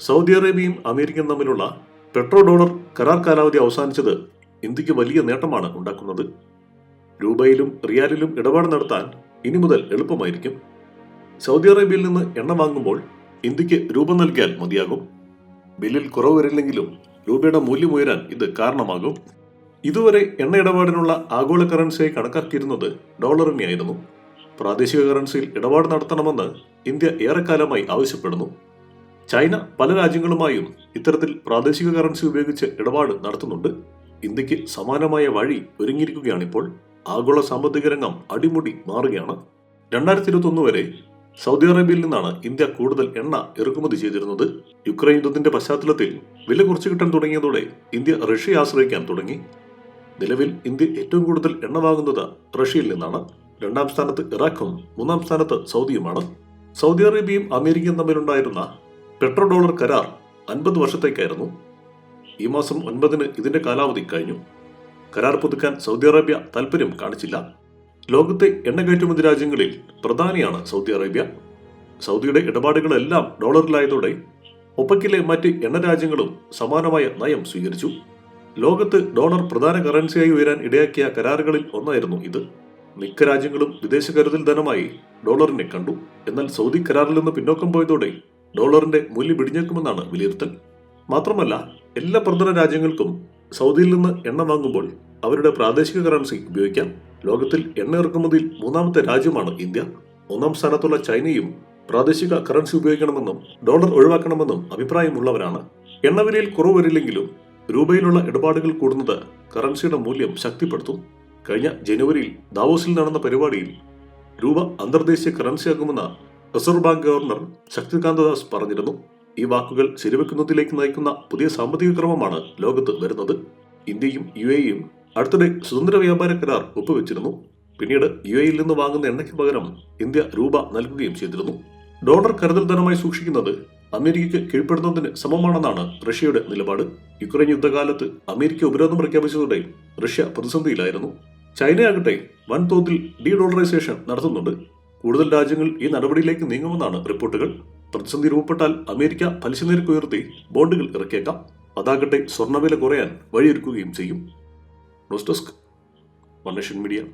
Saudi അറേബ്യയും അമേരിക്കയും തമ്മിലുള്ള petro dollar കരാർ കാലാവധി അവസാനിച്ചത് ഇന്ത്യയ്ക്ക് വലിയ നേട്ടമാണ് ഉണ്ടാക്കുന്നത്. രൂപയിലും റിയാലിലും ഇടപാട് നടത്താൻ ഇനി മുതൽ എളുപ്പമായിരിക്കും. സൗദി അറേബ്യയിൽ നിന്ന് എണ്ണ വാങ്ങുമ്പോൾ ഇന്ത്യയ്ക്ക് രൂപ നൽകിയാൽ മതിയാകും. ബില്ലിൽ കുറവ് വരില്ലെങ്കിലും രൂപയുടെ മൂല്യം ഉയരാൻ ഇത് കാരണമാകും. ഇതുവരെ എണ്ണ ഇടപാടിനുള്ള ആഗോള കറൻസിയായി കണക്കാക്കിയിരുന്നത് ഡോളറിനെയായിരുന്നു. പ്രാദേശിക കറൻസിയിൽ ഇടപാട് നടത്തണമെന്ന് ഇന്ത്യ ഏറെക്കാലമായി ആവശ്യപ്പെടുന്നു. ചൈന പല രാജ്യങ്ങളുമായും ഇത്തരത്തിൽ പ്രാദേശിക കറൻസി ഉപയോഗിച്ച് ഇടപാട് നടത്തുന്നുണ്ട്. ഇന്ത്യയ്ക്ക് സമാനമായ വഴി ഒരുങ്ങിയിരിക്കുകയാണിപ്പോൾ. ആഗോള സാമ്പത്തിക രംഗം അടിമുടി മാറുകയാണ്. രണ്ടായിരത്തി ഇരുപത്തി ഒന്ന് വരെ സൗദി അറേബ്യയിൽ നിന്നാണ് ഇന്ത്യ കൂടുതൽ എണ്ണ ഇറക്കുമതി ചെയ്തിരുന്നത്. യുക്രൈൻ യുദ്ധത്തിന്റെ പശ്ചാത്തലത്തിൽ വില കുറച്ചു കിട്ടാൻ തുടങ്ങിയതോടെ ഇന്ത്യ റഷ്യയെ ആശ്രയിക്കാൻ തുടങ്ങി. നിലവിൽ ഇന്ത്യ ഏറ്റവും കൂടുതൽ എണ്ണ വാങ്ങുന്നത് റഷ്യയിൽ നിന്നാണ്. രണ്ടാം സ്ഥാനത്ത് ഇറാഖും മൂന്നാം സ്ഥാനത്ത് സൗദിയുമാണ്. സൗദി അറേബ്യയും അമേരിക്കയും തമ്മിലുണ്ടായിരുന്ന പെട്രോ ഡോളർ കരാർ അൻപത് വർഷത്തേക്കായിരുന്നു. ഈ മാസം ഒൻപതിന് ഇതിന്റെ കാലാവധി കഴിഞ്ഞു. കരാർ പുതുക്കാൻ സൗദി അറേബ്യ താല്പര്യം കാണിച്ചില്ല. ലോകത്തെ എണ്ണ കയറ്റുമതി രാജ്യങ്ങളിൽ പ്രധാനിയാണ് സൗദി അറേബ്യ. സൗദിയുടെ ഇടപാടുകളെല്ലാം ഡോളറിലായതോടെ ഒപ്പക്കിലെ മറ്റ് എണ്ണ രാജ്യങ്ങളും സമാനമായ നയം സ്വീകരിച്ചു. ലോകത്ത് ഡോളർ പ്രധാന കറൻസിയായി ഉയരാൻ ഇടയാക്കിയ കരാറുകളിൽ ഒന്നായിരുന്നു ഇത്. മിക്ക രാജ്യങ്ങളും വിദേശ കരുതൽ ധനമായി ഡോളറിനെ കണ്ടു. എന്നാൽ സൗദി കരാറിൽ നിന്ന് പിന്നോക്കം പോയതോടെ ഡോളറിന്റെ മൂല്യം ഇടിഞ്ഞേക്കുമെന്നാണ് വിലയിരുത്തൽ. മാത്രമല്ല എല്ലാ പ്രധാന രാജ്യങ്ങൾക്കും സൗദിയിൽ നിന്ന് എണ്ണ വാങ്ങുമ്പോൾ അവരുടെ പ്രാദേശിക കറൻസി ഉപയോഗിക്കാം. ലോകത്തിൽ എണ്ണ ഇറക്കുമതിയിൽ മൂന്നാമത്തെ രാജ്യമാണ് ഇന്ത്യ. ഒന്നാം സ്ഥാനത്തുള്ള ചൈനയും പ്രാദേശിക കറൻസി ഉപയോഗിക്കണമെന്നും ഡോളർ ഒഴിവാക്കണമെന്നും അഭിപ്രായമുള്ളവരാണ്. എണ്ണവിലയിൽ കുറവ് വരില്ലെങ്കിലും രൂപയിലുള്ള ഇടപാടുകൾ കൂടുന്നത് കറൻസിയുടെ മൂല്യം ശക്തിപ്പെടുത്തും. കഴിഞ്ഞ ജനുവരിയിൽ ദാവോസിൽ നടന്ന പരിപാടിയിൽ രൂപ അന്തർദേശീയ കറൻസിയാകുമെന്ന് reserve bank governor Shaktikanta Das പറഞ്ഞിരുന്നു ഈ വാക്കുകൾ ശരിവെക്കുന്നതിലേക്ക് നയിക്കുന്ന പുതിയ സാമ്പത്തിക ക്രമമാണ് ലോകത്ത് വരുന്നത്. ഇന്ത്യയും യു എയും അടുത്തിടെ സ്വതന്ത്ര വ്യാപാര കരാർ ഒപ്പുവെച്ചിരുന്നു. പിന്നീട് യു എയിൽ നിന്ന് വാങ്ങുന്ന എണ്ണയ്ക്ക് പകരം ഇന്ത്യ രൂപ നൽകുകയും ചെയ്തിരുന്നു. ഡോളർ കരുതൽ ധനമായി സൂക്ഷിക്കുന്നത് അമേരിക്കയ്ക്ക് കീഴ്പ്പെടുന്നതിന് സമമാണെന്നാണ് റഷ്യയുടെ നിലപാട്. യുക്രൈൻ യുദ്ധകാലത്ത് അമേരിക്ക ഉപരോധം പ്രഖ്യാപിച്ചതോടെ റഷ്യ പ്രതിസന്ധിയിലായിരുന്നു. ചൈനയാകട്ടെ വൻതോതിൽ ഡി ഡോളറൈസേഷൻ നടത്തുന്നുണ്ട്. കൂടുതൽ രാജ്യങ്ങൾ ഈ നടപടിയിലേക്ക് നീങ്ങുമെന്നാണ് റിപ്പോർട്ടുകൾ. പ്രതിസന്ധി രൂപപ്പെട്ടാൽ അമേരിക്ക പലിശ നിരക്ക് ഉയർത്തി ബോണ്ടുകൾ ഇറക്കിയേക്കാം. അതാകട്ടെ സ്വർണവില കുറയാൻ വഴിയൊരുക്കുകയും ചെയ്യും. News desk Malaysian media.